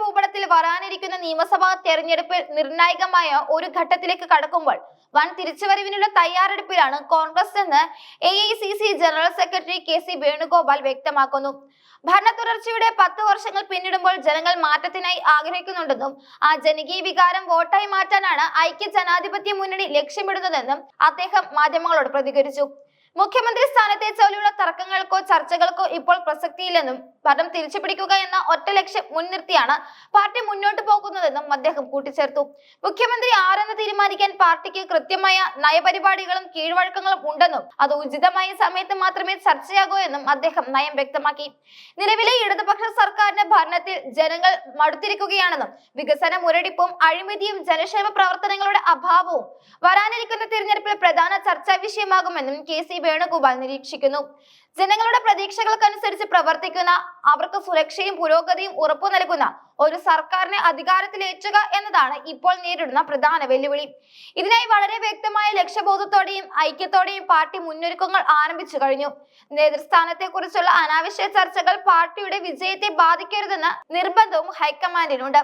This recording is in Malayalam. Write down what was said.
ഭൂപടത്തിൽ വരാനിരിക്കുന്ന നിയമസഭാ തെരഞ്ഞെടുപ്പിൽ നിർണായകമായ ഒരു ഘട്ടത്തിലേക്ക് കടക്കുമ്പോൾ വൻ തിരിച്ചുവരവിനുള്ള തയ്യാറെടുപ്പിലാണ് കോൺഗ്രസ് എന്ന് A general secretary K C Venugopal വ്യക്തമാക്കുന്നു. ഭരണ തുടർച്ചയുടെ പത്ത് വർഷങ്ങൾ പിന്നിടുമ്പോൾ ജനങ്ങൾ മാറ്റത്തിനായി ആഗ്രഹിക്കുന്നുണ്ടെന്നും ആ ജനകീയ വികാരം വോട്ടായി മാറ്റാനാണ് ഐക്യ ജനാധിപത്യ മുന്നണി ലക്ഷ്യമിടുന്നതെന്നും അദ്ദേഹം മാധ്യമങ്ങളോട് പ്രതികരിച്ചു. മുഖ്യമന്ത്രി സ്ഥാനത്തെ ചൊല്ലിയുള്ള തർക്കങ്ങൾക്കോ ചർച്ചകൾക്കോ ഇപ്പോൾ പ്രസക്തിയില്ലെന്നും ഭരണം തിരിച്ചുപിടിക്കുക എന്ന ഒറ്റ ലക്ഷ്യം മുൻനിർത്തിയാണ് പാർട്ടി മുന്നോട്ട് പോകുന്നതെന്നും അദ്ദേഹം കൂട്ടിച്ചേർത്തു. മുഖ്യമന്ത്രി ആരെന്ന് തീരുമാനിക്കാൻ പാർട്ടിക്ക് കൃത്യമായ നയപരിപാടികളും കീഴ്വഴക്കങ്ങളും ഉണ്ടെന്നും അത് ഉചിതമായ സമയത്ത് മാത്രമേ ചർച്ചയാകൂ എന്നും അദ്ദേഹം നയം വ്യക്തമാക്കി. നിലവിലെ ഇടതുപക്ഷ സർക്കാരിന്റെ ഭരണത്തിൽ ജനങ്ങൾ മടുത്തിരിക്കുകയാണെന്നും വികസന മുരടിപ്പും അഴിമതിയും ജനക്ഷേമ പ്രവർത്തനങ്ങളുടെ അഭാവവും വരാനിരിക്കുന്ന തിരഞ്ഞെടുപ്പിൽ പ്രധാന ചർച്ചാ വിഷയമാകുമെന്നും കെ സി വേണുഗോപാൽ നിരീക്ഷിക്കുന്നു. ജനങ്ങളുടെ പ്രതീക്ഷകൾക്കനുസരിച്ച് പ്രവർത്തിക്കുന്ന അവർക്ക് സുരക്ഷയും പുരോഗതിയും ഉറപ്പു നൽകുന്ന ഒരു സർക്കാരിനെ അധികാരത്തിലേറ്റുക എന്നതാണ് ഇപ്പോൾ നേരിടുന്ന പ്രധാന വെല്ലുവിളി. ഇതിനായി വളരെ വ്യക്തമായ ലക്ഷ്യബോധത്തോടെയും ഐക്യത്തോടെയും പാർട്ടി മുന്നൊരുക്കങ്ങൾ ആരംഭിച്ചു കഴിഞ്ഞു. നേതൃസ്ഥാനത്തെ കുറിച്ചുള്ള അനാവശ്യ ചർച്ചകൾ പാർട്ടിയുടെ വിജയത്തെ ബാധിക്കരുതെന്ന നിർബന്ധവും ഹൈക്കമാൻഡിനുണ്ട്.